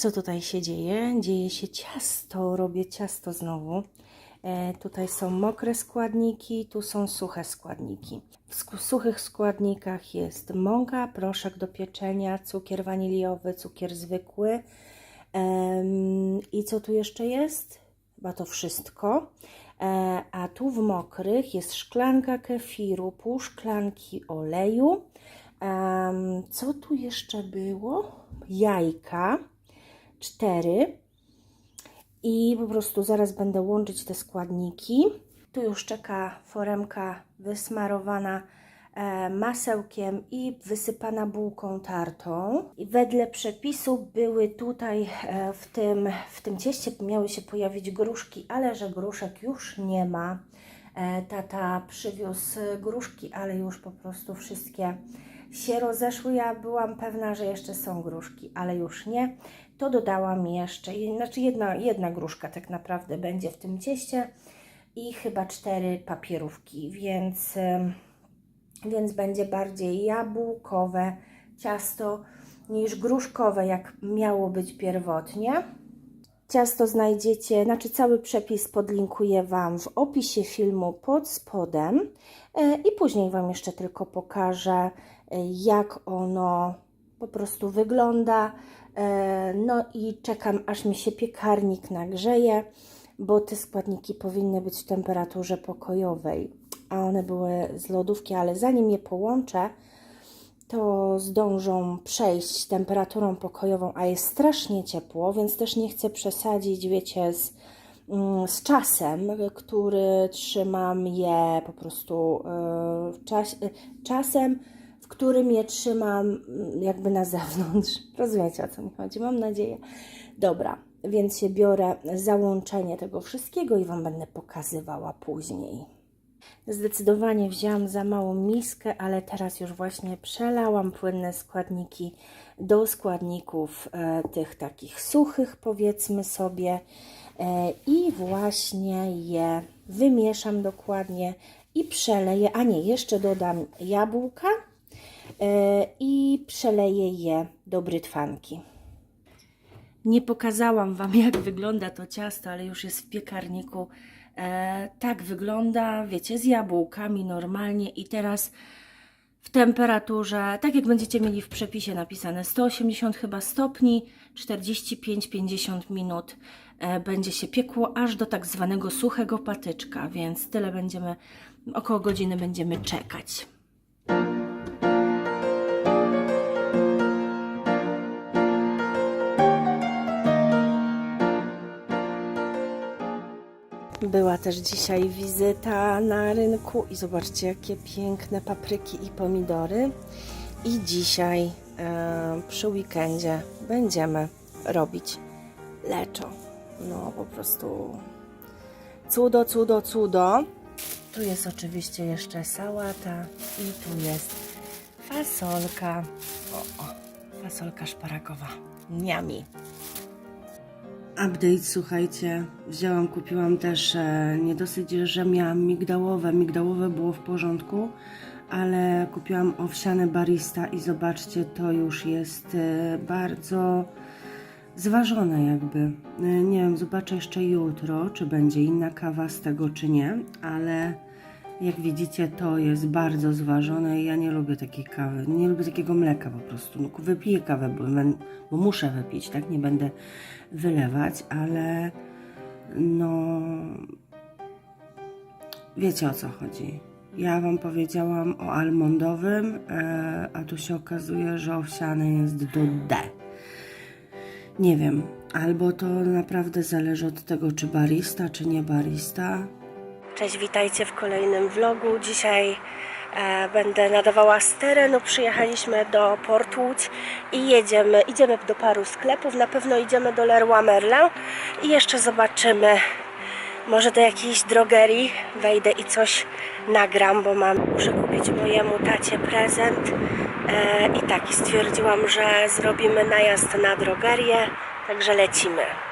co tutaj się dzieje? Dzieje się ciasto, robię ciasto znowu. E, tutaj są mokre składniki, tu są suche składniki. W suchych składnikach jest mąka, proszek do pieczenia, cukier waniliowy, cukier zwykły. Em, I co tu jeszcze jest? Chyba to wszystko. E, a tu w mokrych jest szklanka kefiru, pół szklanki oleju. Em, co tu jeszcze było? Jajka, cztery. I po prostu zaraz będę łączyć te składniki. Tu już czeka foremka wysmarowana e, masełkiem i wysypana bułką tartą. I wedle przepisu były tutaj e, w tym, w tym cieście miały się pojawić gruszki, ale że gruszek już nie ma. E, Tata przywiózł gruszki, ale już po prostu wszystkie się rozeszły. Ja byłam pewna, że jeszcze są gruszki, ale już nie. To dodałam jeszcze, znaczy jedna, jedna gruszka tak naprawdę będzie w tym cieście i chyba cztery papierówki, więc, więc będzie bardziej jabłkowe ciasto niż gruszkowe, jak miało być pierwotnie. Ciasto znajdziecie, znaczy cały przepis podlinkuję Wam w opisie filmu pod spodem E, i później Wam jeszcze tylko pokażę, e, jak ono po prostu wygląda. E, No i czekam, aż mi się piekarnik nagrzeje, bo te składniki powinny być w temperaturze pokojowej, a one były z lodówki, ale zanim je połączę, to zdążą przejść temperaturą pokojową, a jest strasznie ciepło, więc też nie chcę przesadzić, wiecie, z, mm, z czasem, który trzymam je po prostu e, czas, e, czasem, w którym je trzymam mm, jakby na zewnątrz. Rozumiecie o co mi chodzi? Mam nadzieję. Dobra, więc się biorę załączenie tego wszystkiego i Wam będę pokazywała później. Zdecydowanie wzięłam za małą miskę, ale teraz już właśnie przelałam płynne składniki do składników e, tych takich suchych, powiedzmy sobie, e, i właśnie je wymieszam dokładnie i przeleję. A nie, jeszcze dodam jabłka e, i przeleję je do brytwanki. Nie pokazałam Wam, jak wygląda to ciasto, ale już jest w piekarniku. E, tak wygląda, wiecie, z jabłkami normalnie i teraz w temperaturze, tak jak będziecie mieli w przepisie napisane, 180 chyba stopni, 45-50 minut e, będzie się piekło aż do tak zwanego suchego patyczka, więc tyle będziemy, około godziny będziemy czekać. Była też dzisiaj wizyta na rynku i zobaczcie, jakie piękne papryki i pomidory. I dzisiaj e, przy weekendzie będziemy robić leczo. No po prostu cudo, cudo, cudo. Tu jest oczywiście jeszcze sałata i tu jest fasolka. O, o fasolka szparagowa. Niami. Update, słuchajcie, wzięłam, kupiłam też, e, nie dosyć, że miałam migdałowe, migdałowe było w porządku, ale kupiłam owsiane barista i zobaczcie, to już jest e, bardzo zważone jakby. E, nie wiem, zobaczę jeszcze jutro, czy będzie inna kawa z tego, czy nie, ale jak widzicie, to jest bardzo zważone i ja nie lubię takiej kawy, nie lubię takiego mleka po prostu. No, wypiję kawę, bo, bo muszę wypić, tak? Nie będę wylewać, ale no wiecie o co chodzi. Ja Wam powiedziałam o almondowym, e, a tu się okazuje, że owsiany jest do D. Nie wiem, albo to naprawdę zależy od tego, czy barista, czy nie barista. Cześć, witajcie w kolejnym vlogu. Dzisiaj będę nadawała z terenu. Przyjechaliśmy do Port Łódź i jedziemy, idziemy do paru sklepów. Na pewno idziemy do Leroy Merlin i jeszcze zobaczymy, może do jakiejś drogerii wejdę i coś nagram, bo mam, muszę kupić mojemu tacie prezent. E, I tak, stwierdziłam, że zrobimy najazd na drogerię, także lecimy.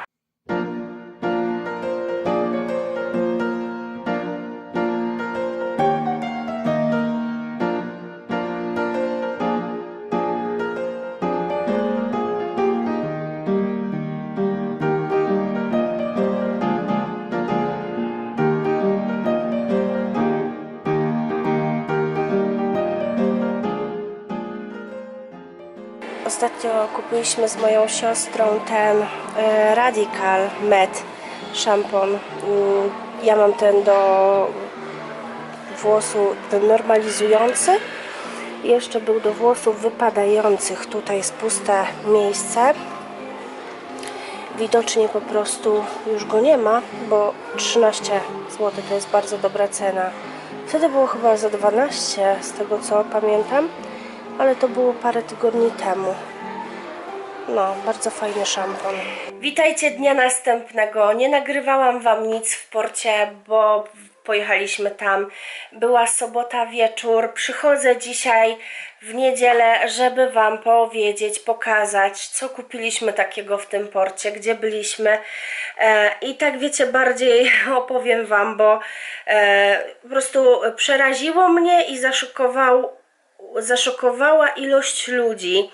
Ostatnio kupiliśmy z moją siostrą ten e, Radical Med szampon. Mm, Ja mam ten do włosu, ten normalizujący. Jeszcze był do włosów wypadających. Tutaj jest puste miejsce. Widocznie po prostu już go nie ma, bo 13 zł to jest bardzo dobra cena. Wtedy było chyba za 12, z tego co pamiętam, ale to było parę tygodni temu. No, bardzo fajny szampon. Witajcie dnia następnego. Nie nagrywałam Wam nic w porcie, bo pojechaliśmy tam. Była sobota wieczór. Przychodzę dzisiaj w niedzielę, żeby Wam powiedzieć, pokazać, co kupiliśmy takiego w tym porcie, gdzie byliśmy. E, I tak wiecie, bardziej opowiem Wam, bo e, po prostu przeraziło mnie i zaszokował, zaszokowała ilość ludzi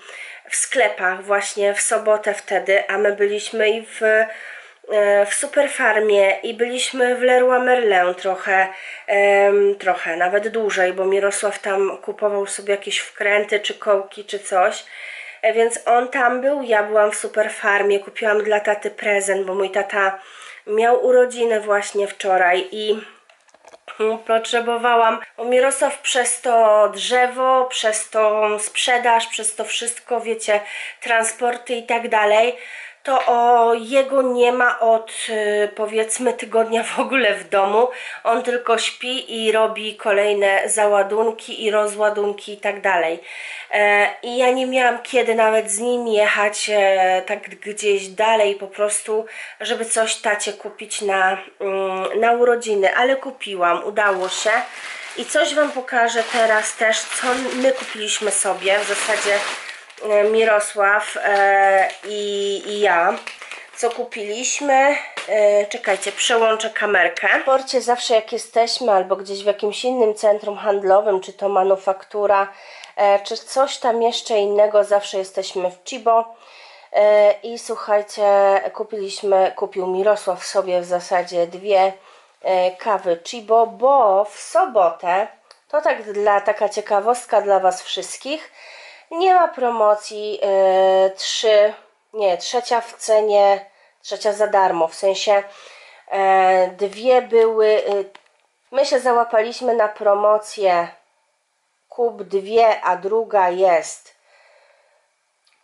w sklepach właśnie w sobotę wtedy, a my byliśmy i w, e, w Superfarmie i byliśmy w Leroy Merlin trochę, trochę, nawet dłużej, bo Mirosław tam kupował sobie jakieś wkręty, czy kołki, czy coś. E, Więc on tam był, ja byłam w Superfarmie, kupiłam dla taty prezent, bo mój tata miał urodziny właśnie wczoraj i potrzebowałam, bo Mirosław przez to drzewo, przez tą sprzedaż, przez to wszystko, wiecie, transporty i tak dalej, to o jego nie ma od y, powiedzmy tygodnia w ogóle w domu. On tylko śpi i robi kolejne załadunki i rozładunki i tak dalej. E, I ja nie miałam kiedy nawet z nim jechać e, tak gdzieś dalej po prostu, żeby coś tacie kupić na, mm, na urodziny, ale kupiłam, udało się. I coś Wam pokażę teraz też, co my kupiliśmy sobie, w zasadzie Mirosław e, i, i ja. Co kupiliśmy? E, czekajcie, przełączę kamerkę. W porcie zawsze jak jesteśmy, albo gdzieś w jakimś innym centrum handlowym, czy to manufaktura, e, czy coś tam jeszcze innego, zawsze jesteśmy w Chibo. E, I słuchajcie, kupiliśmy, kupił Mirosław sobie w zasadzie dwie e, kawy Chibo, bo w sobotę, to tak dla taka ciekawostka dla Was wszystkich, nie ma promocji e, trzy, nie, trzecia w cenie, trzecia za darmo, w sensie e, dwie były, e, my się załapaliśmy na promocję kup dwie, a druga jest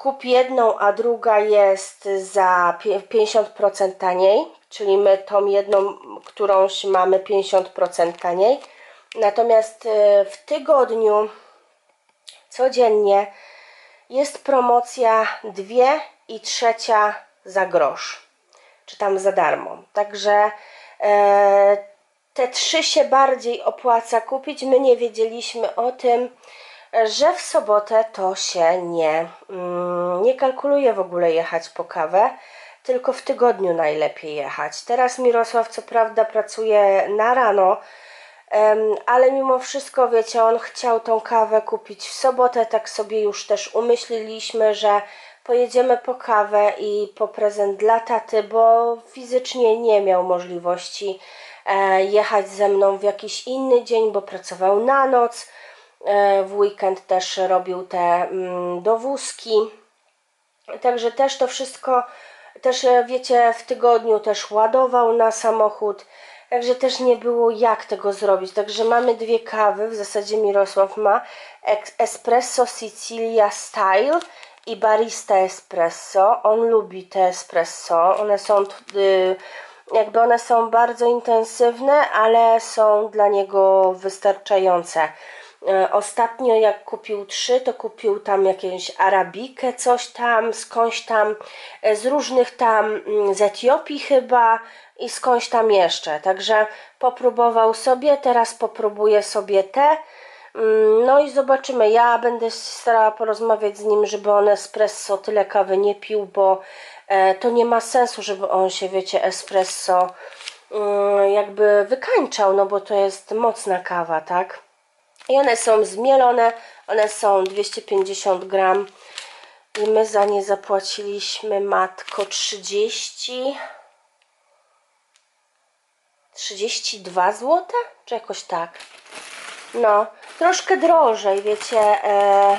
kup jedną, a druga jest za pie- 50% taniej, czyli my tą jedną, którąś mamy 50% taniej. Natomiast e, w tygodniu codziennie jest promocja dwie i trzecia za grosz, czy tam za darmo. Także e, te trzy się bardziej opłaca kupić. My nie wiedzieliśmy o tym, że w sobotę to się nie, mm, nie kalkuluje w ogóle jechać po kawę, tylko w tygodniu najlepiej jechać. Teraz Mirosław co prawda pracuje na rano, ale mimo wszystko, wiecie, on chciał tą kawę kupić w sobotę, tak sobie już też umyśliliśmy, że pojedziemy po kawę i po prezent dla taty, bo fizycznie nie miał możliwości e, jechać ze mną w jakiś inny dzień, bo pracował na noc. E, w weekend też robił te mm, dowózki. Także też to wszystko, też e, wiecie, w tygodniu też ładował na samochód. Także też nie było jak tego zrobić. Także mamy dwie kawy, w zasadzie Mirosław ma Espresso Sicilia Style i Barista Espresso. On lubi te espresso. One są y, jakby one są bardzo intensywne, ale są dla niego wystarczające. E, Ostatnio jak kupił trzy, to kupił tam jakąś arabikę, coś tam, skądś tam, e, z różnych tam, mm, z Etiopii chyba i skądś tam jeszcze. Także popróbował sobie, teraz popróbuję sobie te. Mm, No i zobaczymy. Ja będę starała porozmawiać z nim, żeby on espresso tyle kawy nie pił, bo e, to nie ma sensu, żeby on się, wiecie, espresso mm, jakby wykańczał, no bo to jest mocna kawa, tak? I one są zmielone, one są 250 gram i my za nie zapłaciliśmy matko 30 32 zł? Czy jakoś tak? No, troszkę drożej, wiecie. E,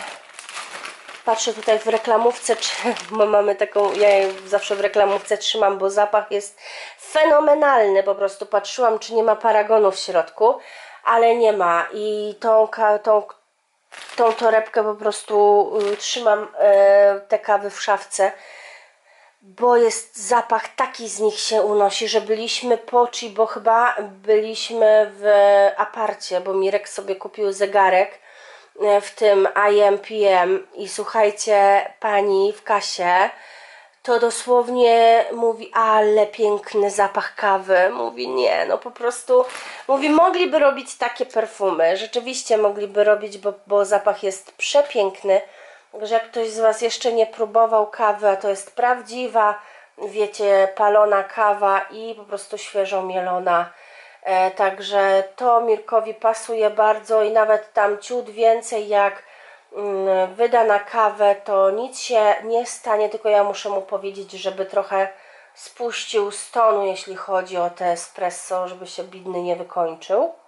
patrzę tutaj w reklamówce, czy bo mamy taką, ja je zawsze w reklamówce trzymam, bo zapach jest fenomenalny, po prostu patrzyłam, czy nie ma paragonu w środku, ale nie ma i tą, tą, tą torebkę po prostu y, trzymam e, te kawy w szafce, bo jest zapach taki z nich się unosi, że byliśmy po bo chyba byliśmy w aparcie, bo Mirek sobie kupił zegarek e, w tym IMPM i słuchajcie, pani w kasie to dosłownie mówi, ale piękny zapach kawy. Mówi, nie, no po prostu, mówi, mogliby robić takie perfumy. Rzeczywiście mogliby robić, bo, bo zapach jest przepiękny. Także jak ktoś z Was jeszcze nie próbował kawy, a to jest prawdziwa, wiecie, palona kawa i po prostu świeżo mielona. E, także to Mirkowi pasuje bardzo i nawet tam ciut więcej jak mm, wyda na kawę, to nic się nie stanie, tylko ja muszę mu powiedzieć, żeby trochę spuścił z tonu, jeśli chodzi o te espresso, żeby się bidny nie wykończył.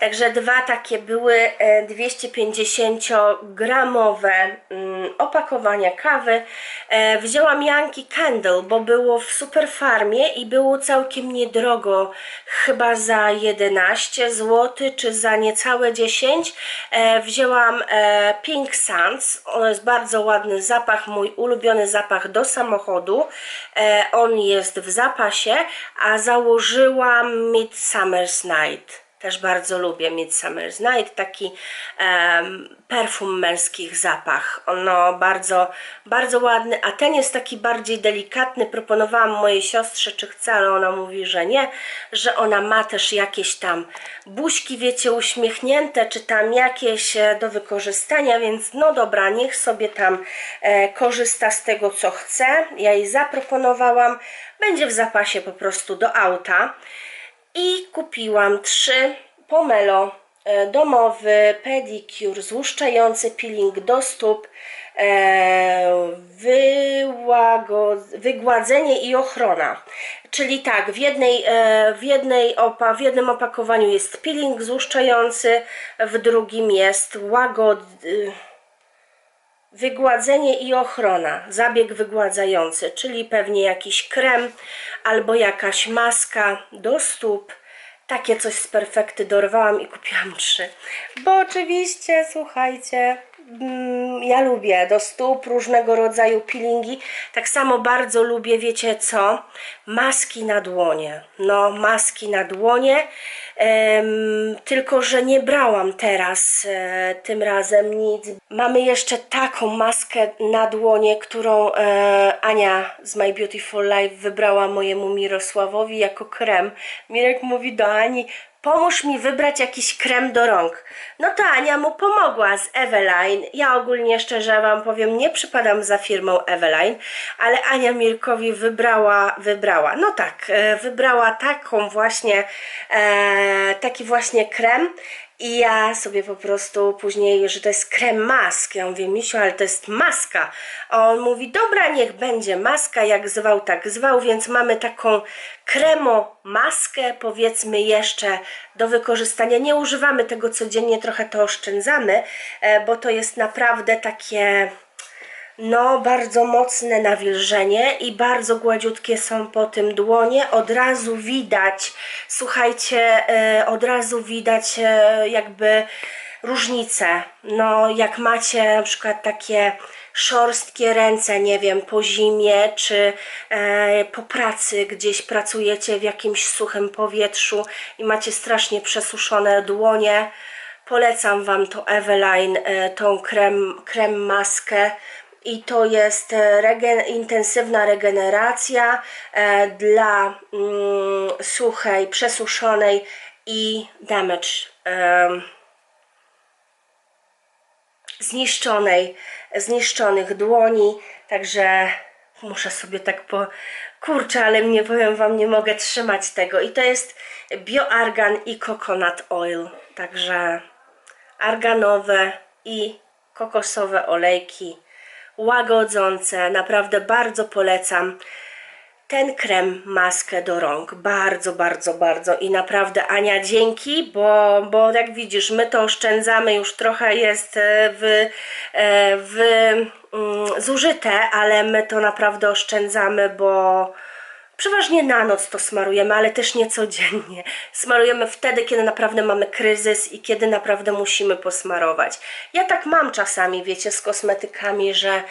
Także dwa takie były e, 250-gramowe mm, opakowania kawy. E, Wzięłam Yankee Candle, bo było w Superfarmie i było całkiem niedrogo, chyba za 11 zł, czy za niecałe 10. E, Wzięłam e, Pink Sands, on jest bardzo ładny zapach, mój ulubiony zapach do samochodu. E, On jest w zapasie, a założyłam Midsummer's Night. Też bardzo lubię Midsummer's Night, taki em, perfum męskich zapach. Ono bardzo, bardzo ładny, a ten jest taki bardziej delikatny. Proponowałam mojej siostrze, czy chce, ale ona mówi, że nie, że ona ma też jakieś tam buźki, wiecie, uśmiechnięte, czy tam jakieś e, do wykorzystania, więc no dobra, niech sobie tam e, korzysta z tego, co chce. Ja jej zaproponowałam, będzie w zapasie po prostu do auta i kupiłam trzy pomelo e, domowy, pedicure, złuszczający peeling do stóp, e, wygładzenie i ochrona. Czyli tak, w, jednej, e, w, jednej opa, w jednym opakowaniu jest peeling złuszczający, w drugim jest łagod... Wygładzenie i ochrona, zabieg wygładzający, czyli pewnie jakiś krem albo jakaś maska do stóp. Takie coś z perfekty dorwałam i kupiłam trzy. Bo oczywiście, słuchajcie, ja lubię do stóp różnego rodzaju peelingi. Tak samo bardzo lubię, wiecie co? Maski na dłonie. No, maski na dłonie. Em, tylko, że nie brałam teraz e, tym razem nic. Mamy jeszcze taką maskę na dłonie, którą e, Ania z My Beautiful Life wybrała mojemu Mirosławowi jako krem. Mirek mówi do Ani, pomóż mi wybrać jakiś krem do rąk. No to Ania mu pomogła z Eveline. Ja ogólnie szczerze Wam powiem, nie przypadam za firmą Eveline, ale Ania Mirkowi wybrała, wybrała, no tak, e, wybrała taką właśnie, e, taki właśnie krem. I ja sobie po prostu później, że to jest krem mask. Ja mówię, Misiu, ale to jest maska. A on mówi, dobra, niech będzie maska, jak zwał, tak zwał, więc mamy taką kremo maskę, powiedzmy jeszcze do wykorzystania. Nie używamy tego codziennie, trochę to oszczędzamy, e, bo to jest naprawdę takie no, bardzo mocne nawilżenie i bardzo gładziutkie są po tym dłonie. Od razu widać, słuchajcie, e, od razu widać e, jakby różnicę. No, jak macie na przykład takie szorstkie ręce, nie wiem, po zimie czy e, po pracy gdzieś pracujecie w jakimś suchym powietrzu i macie strasznie przesuszone dłonie, Polecam Wam to Eveline, e, tą krem, krem maskę i to jest e, regen, intensywna regeneracja e, dla mm, suchej, przesuszonej i damage zniszczonej, zniszczonych dłoni, także muszę sobie tak po... Kurczę, ale nie powiem Wam, nie mogę trzymać tego. I to jest bioargan i coconut oil, także arganowe i kokosowe olejki łagodzące, naprawdę bardzo polecam. ten krem, maskę do rąk. Bardzo, bardzo, bardzo i naprawdę Ania dzięki, bo, bo jak widzisz, my to oszczędzamy, już trochę jest e, w, e, w, mm, zużyte, ale my to naprawdę oszczędzamy, bo Przeważnie na noc to smarujemy, ale też nie codziennie. Smarujemy wtedy, kiedy naprawdę mamy kryzys i kiedy naprawdę musimy posmarować. Ja tak mam czasami, wiecie, z kosmetykami, że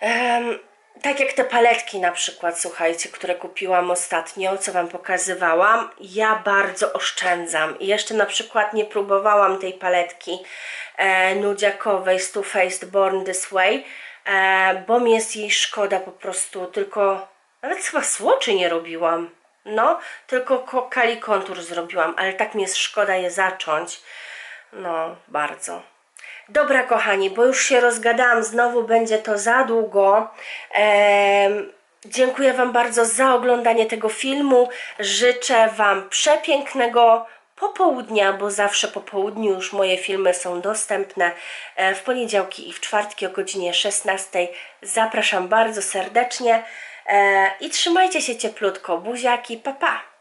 em, tak jak te paletki na przykład, słuchajcie, które kupiłam ostatnio, co Wam pokazywałam, ja bardzo oszczędzam. I jeszcze na przykład nie próbowałam tej paletki e, nudziakowej z Too Faced Born This Way, e, bo mi jest jej szkoda po prostu, tylko nawet chyba słoczy nie robiłam. No, tylko ko- kali kontur zrobiłam, ale tak mi jest szkoda je zacząć. No, bardzo. Dobra, kochani, bo już się rozgadałam, znowu będzie to za długo. Em, dziękuję Wam bardzo za oglądanie tego filmu. Życzę Wam przepięknego popołudnia, bo zawsze po południu już moje filmy są dostępne. E, W poniedziałki i w czwartki o godzinie 16. Zapraszam bardzo serdecznie i trzymajcie się cieplutko. Buziaki, pa pa!